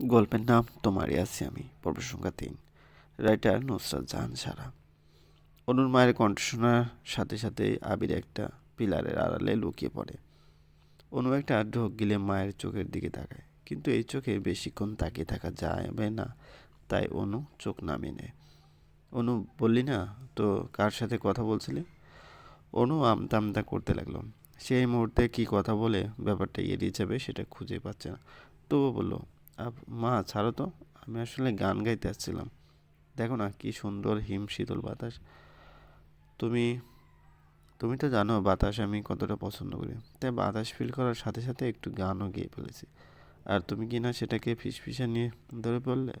গল্পের নাম তোমারই আছি আমি, পর্ব সংখ্যা তিন। রাইটার নুসরাত জাহান সারা। অনুর মায়ের কণ্ঠ শোনার সাথে সাথে আবির একটা পিলারের আড়ালে লুকিয়ে পড়ে। অনু একটা ঢোক গিলে মায়ের চোখের দিকে তাকায়, কিন্তু এই চোখে বেশিক্ষণ তাকিয়ে থাকা যাবে না, তাই অনু চোখ নামিয়ে নেয়। অনু, বললি না তো কার সাথে কথা বলছিলি? অনু আমতা আমতা করতে লাগল। সেই মুহূর্তে কি কথা বলে ব্যাপারটা এড়িয়ে যাবে সেটা খুঁজে পাচ্ছে না। তবুও বলল মা, ছাড়ো তো। আমি আসলে গান গাইতে আসছিলাম। দেখো না, কি সুন্দর হিম শীতল বাতাস। তুমি তুমি তো জানো বাতাস আমি কতটা পছন্দ করি। তাই বাতাস ফিল করার সাথে সাথে একটু গানও গেয়ে ফেলেছি। আর তুমি কি না সেটাকে ফিসফিসা নিয়ে ধরে পড়লে?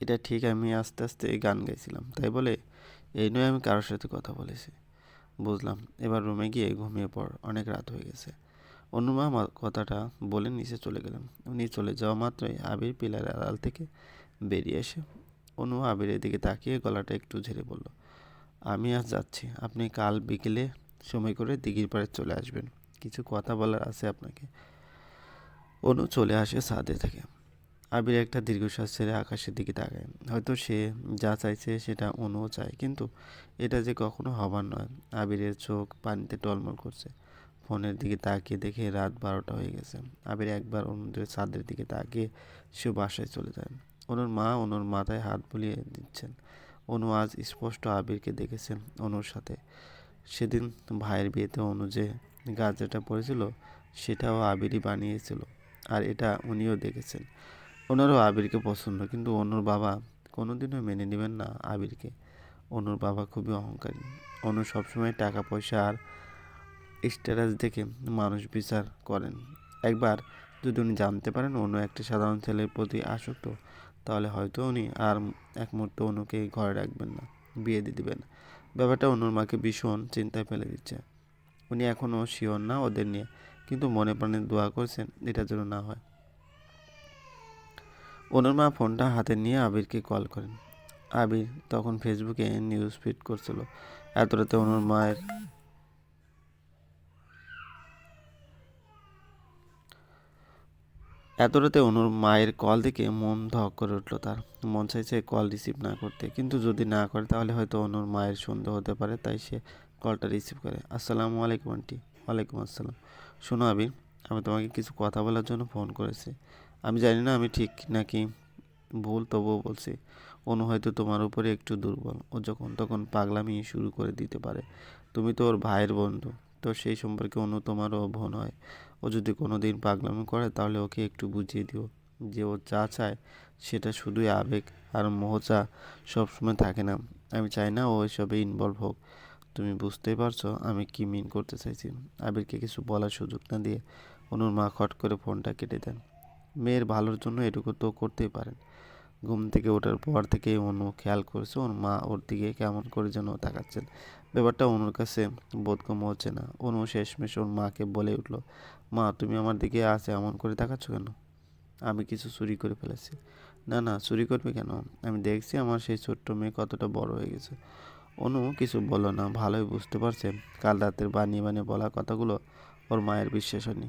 এটা ঠিক, আমি আস্তে আস্তে গান গাইছিলাম। তাই বলে এই নয় আমি কারোর সাথে কথা বলেছি। বুঝলাম, এবার রুমে গিয়ে ঘুমিয়ে পড়, অনেক রাত হয়ে গেছে। অনুমা কথাটা বলে নিচে চলে গেলাম উনি চলে যাওয়া মাত্রই আবির পিলার আড়াল থেকে বেরিয়ে এসে অনু আবিরের দিকে তাকিয়ে গলাটা একটু ঝেড়ে বলল, আমি আজ যাচ্ছি। আপনি কাল বিকেলে সময় করে দিঘির পাড়ে চলে আসবেন। কিছু কথা বলার আছে আপনাকে। অনু চলে আসে ছাদে থেকে। আবির একটা দীর্ঘশ্বাস ছেড়ে আকাশের দিকে তাকায়। হয়তো সে যা চাইছে সেটা অনুও চায়, কিন্তু এটা যে কখনো হবার নয়। আবিরের চোখ পানিতে টলমল করছে। ফোনের দিকে তাকিয়ে দেখে রাত বারোটা হয়ে গেছে। আবির একবার অনুদের ছাদের দিকে তাকিয়ে সে বাসায় চলে যায়। অনুর মা অনুর মাথায় হাত বুলিয়ে দিচ্ছেন। অনু আজ স্পষ্ট আবিরকে দেখেছেন অনুর সাথে। সেদিন ভাইয়ের বিয়েতে অনু যে গাছটা পড়েছিল, সেটাও আবিরই বানিয়েছিল, আর এটা উনিও দেখেছেন। ওনারও আবিরকে পছন্দ, কিন্তু অনুর বাবা কোনোদিনও মেনে নেবেন না আবিরকে। অনুর বাবা খুবই অহংকারী। অনু সবসময় টাকা পয়সা আর স্ট্যাটাস দেখে মানুষ বিচার করেন। একবার যদি উনি জানতে পারেন অন্য একটি সাধারণ ছেলের প্রতি আসক্ত, তাহলে হয়তো উনি আর এক মুহূর্ত অনুকে ঘরে রাখবেন না, বিয়ে দিয়ে দিবেন। ব্যাপারটা অনুর মাকে ভীষণ চিন্তায় ফেলে দিচ্ছে। উনি এখনও শিওর না ওদের নিয়ে, কিন্তু মনে প্রাণে দোয়া করছেন এটা যেন না হয়। অনুর মা ফোনটা হাতে নিয়ে আবিরকে কল করেন। আবির তখন ফেসবুকে নিউজ ফিড করছিল। এত রাতে অনুর মায়ের এত রাতে অনুর মায়ের কল দেখে মন ধক করে উঠল তার। মন চাইছে কল রিসিভ না করতে, কিন্তু যদি না করে তাহলে হয়তো অনুর মায়ের সন্দেহ হতে পারে, তাই সে কলটা রিসিভ করে। আসসালামু আলাইকুম, আন্টি। ওয়ালাইকুম আসসালাম। শোনো আবির, আমি তোমাকে কিছু কথা বলার জন্য ফোন করেছি। আমি জানি না আমি ঠিক নাকি ভুল, তবুও বলছি, অনু হয়তো তোমার উপরে একটু দুর্বল। ও যখন তখন পাগলামি শুরু করে দিতে পারে। তুমি তো ওর ভাইয়ের বন্ধু। তো সেই সম্পর্কে অন্য তোমারও বোন হয়। ও যদি কোনো দিন পাগলামি করে, তাহলে ওকে একটু বুঝিয়ে দিও যে ও যা চায় সেটা শুধুই আবেগ আর মোহচা সবসময় থাকে না। আমি চাই না ও এসবে ইনভলভ হোক। তুমি বুঝতেই পারছ আমি কি মিন করতে চাইছি। আবিরকে কিছু বলার সুযোগ না দিয়ে অনুর মা খট করে ফোনটা কেটে দেন। মেয়ের ভালোর জন্য এটুকু তো করতেই পারেন। ঘুম থেকে ওঠার পর থেকে অনু খেয়াল করছে। ওর মা ওর দিকে কেমন করে যেন তাকাচ্ছেন। ব্যাপারটা অনুর কাছে বোধগম্য হচ্ছে না। অনু শেষমেশ ওর মাকে বলে উঠল, মা, তুমি আমার দিকে আছে এমন করে তাকাচ্ছ কেন? আমি কিছু চুরি করে ফেলেছি। না না, চুরি করবে কেন? আমি দেখছি আমার সেই ছোট্ট মেয়ে কতটা বড় হয়ে গেছে। অনু কিছু বলল না, ভালোই বুঝতে পারছে। কাল রাতের বানিয়ে বানিয়ে বলা কথাগুলো ওর মায়ের বিশ্বাস হয়নি।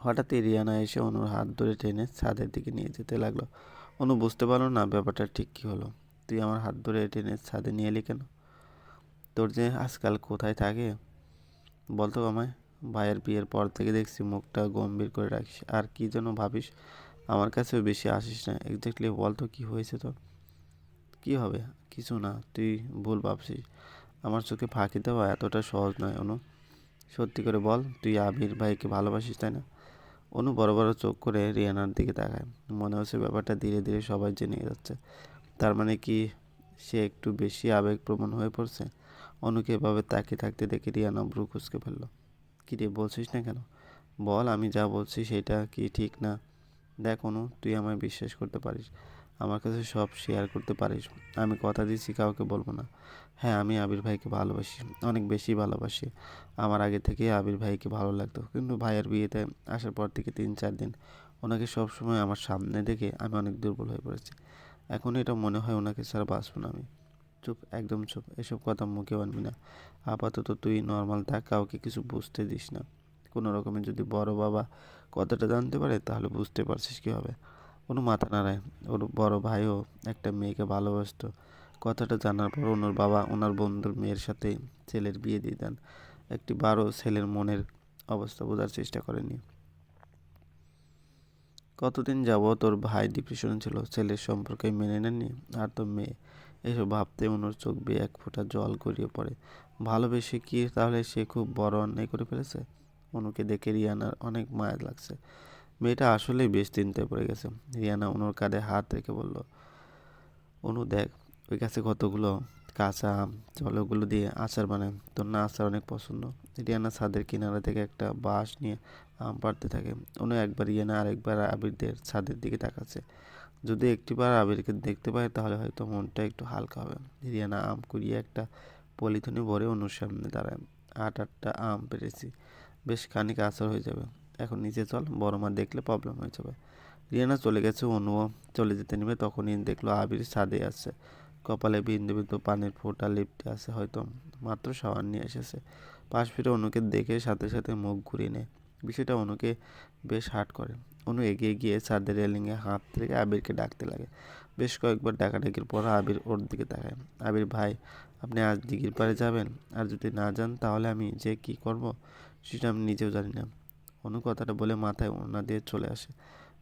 হঠাৎই রিয়ানা এসে অনুর হাত ধরে টেনে ছাদের দিকে নিয়ে যেতে লাগল। অনু বুঝতে পারল না ব্যাপারটা ঠিক কী হলো। তুই আমার হাত ধরে টেনে ছাদে নিয়ে এলি কেন? তোর যে আজকাল কোথায় থাকে? বলতো আমায়, ভাইয়ের বিয়ের পর থেকে দেখছি মুখটা গম্ভীর করে রাখিস। আর কি যেন ভাবিস, আমার কাছেও বেশি আসিস না। এক্স্যাক্টলি বলতো কি হয়েছে তোর? কি হবে? কিছু না, তুই ভুল ভাবছিস। আমার চোখে ফাঁকি দেওয়া এতটা সহজ নয় অনু। সত্যি করে বল, তুই আবির ভাইকে ভালোবাসিস, তাই না? অনু বড় বড় চোখ করে রিয়ানার দিকে তাকায়। মনে হচ্ছে ব্যাপারটা ধীরে ধীরে সবাই জেনে যাচ্ছে। তার মানে কি সে একটু বেশি আবেগপ্রবণ হয়ে পড়ছে? অনুকে এভাবে তাকিয়ে থাকতে দেখে রিয়ানা ভ্রু কুচকে ফেলল। কী রে, বলছিস না কেন? বল, আমি যা বলছি সেটা কি ঠিক না? দেখ অনু, তুই আমায় বিশ্বাস করতে পারিস। আমার কাছে সব শেয়ার করতে পারিস। আমি কথা দিচ্ছি, কাউকে বলব না। হ্যাঁ আমি আবির ভাইকে ভালোবাসি, অনেক বেশি ভালোবাসি। আমার আগে থেকে আবির ভাইকে ভালো লাগতো। কিন্তু ভাইয়ের বিয়েতে আসার পর থেকে তিন, চার দিন ওনাকে সবসময় আমার সামনে দেখে আমি অনেক দুর্বল হয়ে পড়েছি। এখন এটা মনে হয় ওনাকে ছাড়া বাঁচব না আমি। চুপ, একদম চুপ। এসব কথা মুখে আনবি না। আপাতত তুই নর্মাল থাক, কাউকে কিছু বুঝতে দিস না। কোনো রকমে যদি বড় বাবা কথাটা জানতে পারে, তাহলে বুঝতে পারছিস কী হবে অনু মাথা নাড়ায় ওর বড় ভাইও একটা মেয়েকে ভালোবাসতো। কথাটা জানার পর ওনার বাবা ওনার বন্ধুর মেয়ের সাথে ছেলের বিয়ে দিয়ে দেন। একটি বারো ছেলের মনের অবস্থা বোঝার চেষ্টা করেনি। কতদিন যাব তোর ভাই ডিপ্রেশনে ছিল, ছেলের সম্পর্কে মেনে নেননি, আর তো মেয়ে। এসব ভাবতে ওনার চোখ বেয়ে এক ফোঁটা জল গড়িয়ে পড়ে। ভালোবেসে কি তাহলে সে খুব বড় অন্যায় করে ফেলেছে? অনুকে দেখে রিয়ানার অনেক মায়া লাগছে। মেয়েটা আসলেই বেশ চিন্তায় পড়ে গেছে। রিয়ানা অনুর কাঁধে হাত রেখে বলল, অনু, দেখ ওই কাছে কতগুলো কাঁচা আম চল ওগুলো দিয়ে আচার বানায়। তোর না আচার অনেক পছন্দ। রিয়ানা ছাদের কিনারা থেকে একটা বাঁশ নিয়ে আম পাড়তে থাকে। অনু একবার রিয়ানা আরেকবার আবিরদের ছাদের দিকে তাকাচ্ছে। যদি একটিবার আবিরকে দেখতে পায়, তাহলে হয়তো মনটা একটু হালকা হবে। রিয়ানা আম কুড়িয়ে একটা পলিথিনে ভরে অনুর সামনে দাঁড়ায়। আট, আটটা আম পেরেছি। বেশ খানিক আচার হয়ে যাবে। এখন নিচে চল, বড় মা দেখলে প্রবলেম হয়ে যাবে। রিয়ানা চলে গেছে অনুও চলে যেতে নেবে, তখনই দেখল আবির ছাদে আছে। কপালে বিন্দু বিন্দু পানির ফোঁটা লিপটে আছে, হয়তো মাত্র সাবান নিয়ে এসেছে। পাশ ফিরে অনুকে দেখে সাথে সাথে মুখ ঘুরিয়ে নেয়। বিষয়টা অনুকে বেশ হাট করে। অনু এগিয়ে গিয়ে ছাদের রেলিংয়ে হাত থেকে আবিরকে ডাকতে লাগে। বেশ কয়েকবার ডাকাডাকির পর আবির ওর দিকে তাকায়। আবির, ভাই, আপনি আজ দিঘির পাড়ে যাবেন? আর যদি না যান, তাহলে আমি যে কি করব? সেটা আমি নিজেও জানি না। অনু কথাটা বলে মাথায় ওনা দিয়ে চলে আসে।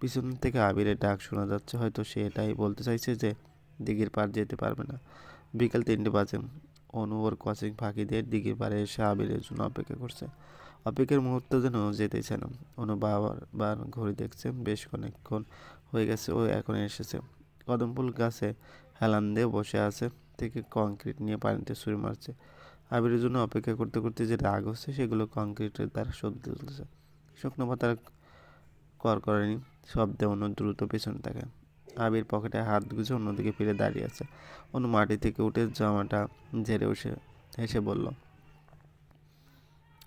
পিছন থেকে আবিরের ডাক শোনা যাচ্ছে, হয়তো সে এটাই বলতে চাইছে যে দিঘির পার যেতে পারবে না। বিকাল তিনটে বাজে। অনু ওর কোচিং ফাঁকি দিয়ে দিঘির পাড়ে এসে আবিরের জন্য অপেক্ষা করছে। অপেক্ষার মুহূর্ত যেন যেতেই চায় না। অনু বাবার বার ঘড়ি দেখছে, বেশ অনেকক্ষণ হয়ে গেছে, ও এখন এসেছে। কদমফুল গাছে হেলান দিয়ে বসে আছে, থেকে কংক্রিট নিয়ে পানিতে ছুঁড়ে মারছে। আবিরের জন্য অপেক্ষা করতে করতে যে রাগ হচ্ছে, সেগুলো কংক্রিটের দ্বারা সহ্য তুলছে শুকনো পাতার কর করেনি শব্দে অন্য দ্রুত পেছনে থাকে। আবির পকেটে হাত গুজে অন্যদিকে ফিরে দাঁড়িয়ে আছে। অন্য মাটি থেকে উঠে জামাটা ঝেড়ে উঠে হেসে বলল,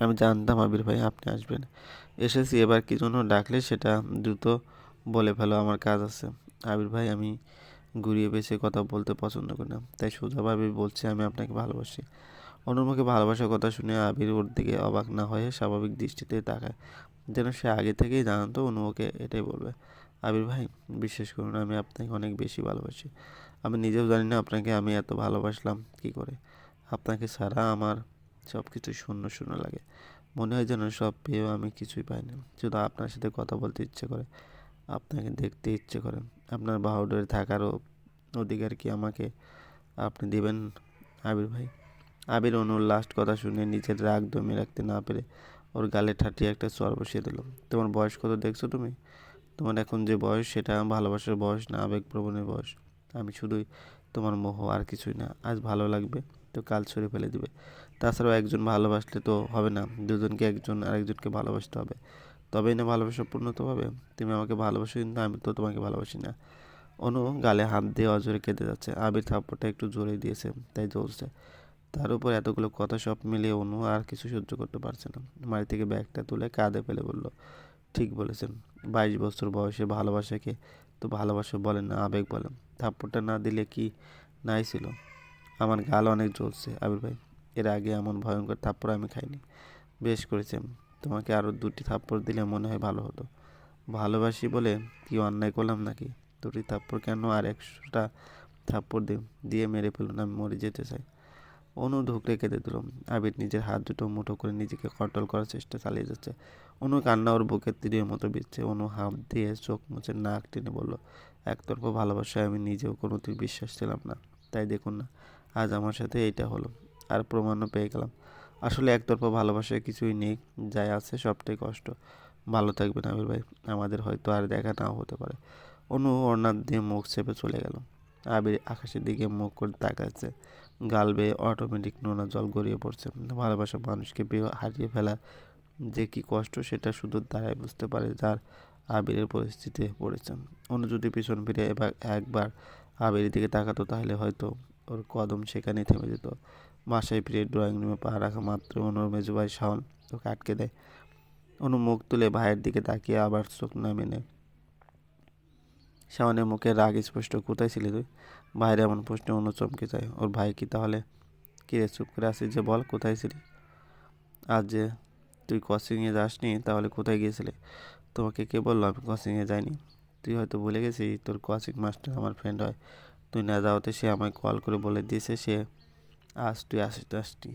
আমি জানতাম আবির ভাই আপনি আসবেন। এসেছি, এবার কি জন্য ডাকলে সেটা দ্রুত বলে ফেলো, আমার কাজ আছে। আবির ভাই, আমি ঘুরিয়ে বেছে কথা বলতে পছন্দ করি না, তাই সোজাভাবে বলছি আমি আপনাকে ভালোবাসি। অনুর মুখে ভালোবাসার কথা শুনে আবির ওর দিকে অবাক না হয়ে স্বাভাবিক দৃষ্টিতে তাকায়। যেন সে আগে থেকেই জানতো অনু ওকে এটাই বলবে। আবির ভাই, বিশ্বাস করুন, আমি আপনাকে অনেক বেশি ভালোবাসি। আমি নিজেও জানি না আপনাকে আমি এত ভালোবাসলাম কি করে। আপনাকে ছাড়া আমার সব কিছু শূন্য শূন্য লাগে। মনে হয় যেন সব পেয়েও আমি কিছুই পাইনি শুধু আপনার সাথে কথা বলতে ইচ্ছে করে। আপনাকে দেখতে ইচ্ছে করে। আপনার বাহুডোরে থাকারও অধিকার কি আমাকে আপনি দেবেন? আবির ভাই, আবির অনুর লাস্ট কথা শুনে নিজের রাগ দমিয়ে রাখতে না পেরে ওর গালে ঠাটিয়ে একটা চর বসিয়ে দিল। তোমার বয়স কত দেখছ তুমি? তোমার এখন যে বয়স, সেটা ভালোবাসার বয়স না, আবেগপ্রবণের বয়স। আমি শুধুই তোমার মোহ, আর কিছুই না। আজ ভালো লাগবে তো কাল ছড়ে ফেলে দিবে। তাছাড়াও একজন ভালোবাসলে তো হবে না। দুজনকে একজন আরেকজনকে ভালোবাসতে হবে। তবেই না ভালোবাসা পূর্ণত হবে? তুমি আমাকে ভালোবাসো কিন্তু আমি তো তোমাকে ভালোবাসি না। অনু গালে হাত দিয়ে অজরে কেঁদে যাচ্ছে। আবির থাপ্পড়টা একটু জোরে দিয়েছে, তাই জ্বলছে। তার উপর এতগুলো কথা সব মিলিয়ে অনু আর কিছু সহ্য করতে পারছে না। মাড়ি থেকে ব্যাগটা তুলে কাঁধে ফেলে বলল, ঠিক বলেছেন, বাইশ বছর বয়সে ভালোবাসাকে তো ভালোবাসা বলেন না, আবেগ বলেন থাপ্পড়টা না দিলে কি নাই ছিল? আমার গাল অনেক জ্বলছে, আবির ভাই। এর আগে এমন ভয়ঙ্কর থাপ্পড় আমি খাইনি। বেশ করেছেন তোমাকে আরও দুটি থাপ্পড় দিলে মনে হয় ভালো হতো। ভালোবাসি বলে কি অন্যায় করলাম নাকি? দুটি থাপ্পড় কেন আর একশোটা থাপ্পড় দিয়ে মেরে ফেলুন, আমি মরে যেতে চাই। অনু ধুকরে কেঁদে দিল আবির নিজের হাত দুটো মুঠো করে নিজেকে কন্ট্রোল করার চেষ্টা চালিয়ে যাচ্ছে। অনু কান্না ওর বুকের তীরের মতো বিচ্ছে অনু হাত দিয়ে চোখ মুছে নাক টেনে বলল একতরফ ভালোবাসায় আমি নিজেও কোনোদিন বিশ্বাস ছিলাম না। তাই দেখুন না, আজ আমার সাথে এইটা হলো। আর প্রমাণও পেয়ে গেলাম। আসলে একতরফা ভালোবাসায় কিছুই নেই, যাই আছে সবটাই কষ্ট। ভালো থাকবেন আবির ভাই, আমাদের হয়তো আর দেখা নাও হতে পারে। অনু ওড়নার দিয়ে মুখ চেপে চলে গেল। আবির আকাশের দিকে মুখ করে তাকাচ্ছে। গাল বেয়ে অটোমেটিক নোনা জল গড়িয়ে পড়ছে। ভালোবাসা মানুষকে হারিয়ে ফেলা যে কি কষ্ট, সেটা শুধু তারাই বুঝতে পারে যার আবিরের পরিস্থিতি পড়েছে অন্য যদি পিছন ফিরে এবার একবার আবিরের দিকে তাকাতো, তাহলে হয়তো ওর কদম সেখানেই থেমে যেত। বাসায় ফিরে ড্রয়িং রুমে পা রাখা মাত্র অনুর মেজু ভাই শাওন ওকে আটকে দেয়। অনু মুখ তুলে ভাইয়ের দিকে তাকিয়ে আবার চোখ নামে নেয়। শাওনের মুখে রাগ স্পষ্ট, কোথায় ছিলি তুই? ভাইয়ের এমন প্রশ্নে, অন্য চমকে যায়। ওর ভাই কি তাহলে? কি রে, চুপ করে আসিস যে বল, কোথায় ছিলি? আজ যে তুই কোচিংয়ে যাসনি, তাহলে কোথায় গিয়েছিলে? তোমাকে কে বলল আমি কোচিংয়ে যাইনি? তুই হয়তো ভুলে গেছিস, তোর কোচিং মাস্টার আমার ফ্রেন্ড হয়। তুই না যাওয়াতে সে আমায় কল করে বলে দিয়েছে সে আজ তুই আসিস আসনি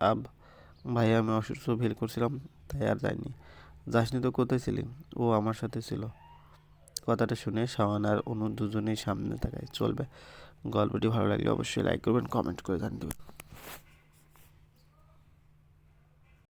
আব, ভাই, আমি অসুস্থ ফিল করছিলাম, তাই আর যাইনি। যাসনি তো কোথায় ছিলি? ও আমার সাথে ছিল। কথাটা শুনে শাওন আর অনু দুজনেই সামনে থাকায় চলবে। গল্পটি ভালো লাগলে অবশ্যই লাইক করবেন কমেন্ট করে জানিয়ে দেবেন।